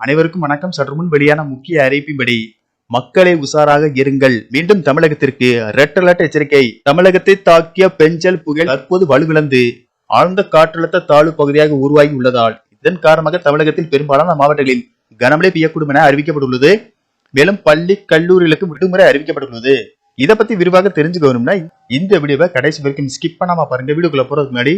அனைவருக்கும் வணக்கம். சற்று முன் வெளியான முக்கிய அறிவிப்பின்படி மக்களை உஷாராக இருங்கள். மீண்டும் தமிழகத்திற்கு ரெட் அலர்ட் எச்சரிக்கை. தமிழகத்தை தாக்கிய பெஞ்சல் புயல் தற்போது வலுவிழந்து ஆழ்ந்த காற்றழுத்த தாழ்வு பகுதியாக உருவாகி உள்ளதால் இதன் காரணமாக தமிழகத்தில் பெரும்பாலான மாவட்டங்களில் கனமழை பெய்யக்கூடும் என அறிவிக்கப்பட்டுள்ளது. மேலும் பள்ளி கல்லூரிகளுக்கு விடுமுறை அறிவிக்கப்பட்டுள்ளது. இதை பத்தி விரிவாக தெரிஞ்சுக்கணும்னா இந்த வீடியோவை கடைசி வரைக்கும் ஸ்கிப் பண்ணாம பாருங்க. வீடியோக்குள்ள போறதுக்கு முன்னாடி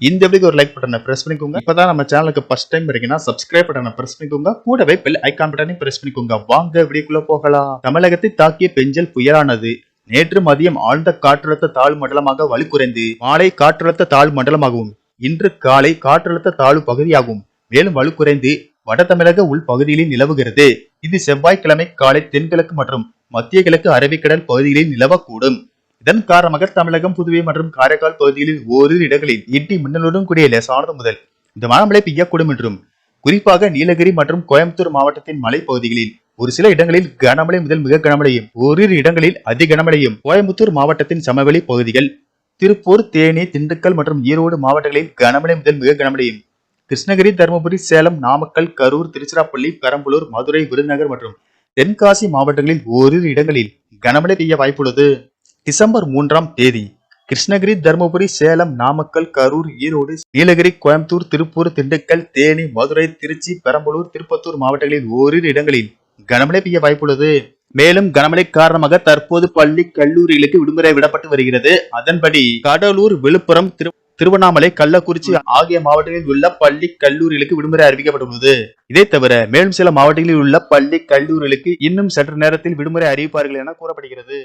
இந்த வீடியோக்கு ஒரு லைக் பட்டனை பிரஸ் பண்ணிக்கோங்க. இப்பதான் நம்ம சேனலுக்கு ஃபர்ஸ்ட் டைம் இருக்கீங்கன்னா சப்ஸ்கிரைப் பட்டனை பிரஸ் பண்ணிக்கோங்க. கூடவே பெல் ஐக்கான் பட்டனையும் பிரஸ் பண்ணிக்கோங்க. வாங்க வீடியோக்குள்ள போகலாம். தமிழகத்தை தாக்கிய பெஞ்சல் புயலானது நேற்று மதியம் ஆழ்ந்த காற்றழுத்த தாழ் மண்டலமாக வலுக்குறைந்து மாலை காற்றழுத்த தாழ் மண்டலமாகவும் இன்று காலை காற்றழுத்த தாழ்வு பகுதியாகவும் மேலும் வலுக்குறைந்து வட தமிழக உள் பகுதிகளில் நிலவுகிறது. இது செவ்வாய்க்கிழமை காலை தென்கிழக்கு மற்றும் மத்திய கிழக்கு அரபிக்கடல் பகுதிகளில் நிலவக்கூடும். இதன் காரணமாக தமிழகம் புதுவை மற்றும் காரைக்கால் பகுதிகளில் ஓரிரு இடங்களில் இட்டி மின்னலுடன் கூடிய லேசானது முதல். இந்த மழை பெய்யக்கூடும் என்றும் குறிப்பாக நீலகிரி மற்றும் கோயம்புத்தூர் மாவட்டத்தின் மலைப்பகுதிகளில் ஒரு சில இடங்களில் கனமழை முதல் மிக கனமழையும் ஓரிரு இடங்களில் அதி கனமழையும். கோயம்புத்தூர் மாவட்டத்தின் சமவெளி பகுதிகள் திருப்பூர் தேனி திண்டுக்கல் மற்றும் ஈரோடு மாவட்டங்களில் கனமழை முதல் மிக கனமழையும். கிருஷ்ணகிரி தருமபுரி சேலம் நாமக்கல் கரூர் திருச்சிராப்பள்ளி பெரம்பலூர் மதுரை விருதுநகர் மற்றும் தென்காசி மாவட்டங்களில் ஓரிரு இடங்களில் கனமழை பெய்ய வாய்ப்புள்ளது. டிசம்பர் மூன்றாம் தேதி கிருஷ்ணகிரி தருமபுரி சேலம் நாமக்கல் கரூர் ஈரோடு நீலகிரி கோயம்புத்தூர் திருப்பூர் திண்டுக்கல் தேனி மதுரை திருச்சி பெரம்பலூர் திருப்பத்தூர் மாவட்டங்களில் ஓரிரு இடங்களில் கனமழை பெய்ய வாய்ப்புள்ளது. மேலும் கனமழை காரணமாக தற்போது பள்ளி கல்லூரிகளுக்கு விடுமுறை விடப்பட்டு வருகிறது. அதன்படி கடலூர் விழுப்புரம் திரு திருவண்ணாமலை கள்ளக்குறிச்சி ஆகிய மாவட்டங்களில் உள்ள பள்ளி கல்லூரிகளுக்கு விடுமுறை அறிவிக்கப்பட்டுள்ளது. இதை தவிர மேலும் சில மாவட்டங்களில் உள்ள பள்ளி கல்லூரிகளுக்கு இன்னும் சற்று நேரத்தில் விடுமுறை அறிவிப்பார்கள் என கூறப்படுகிறது.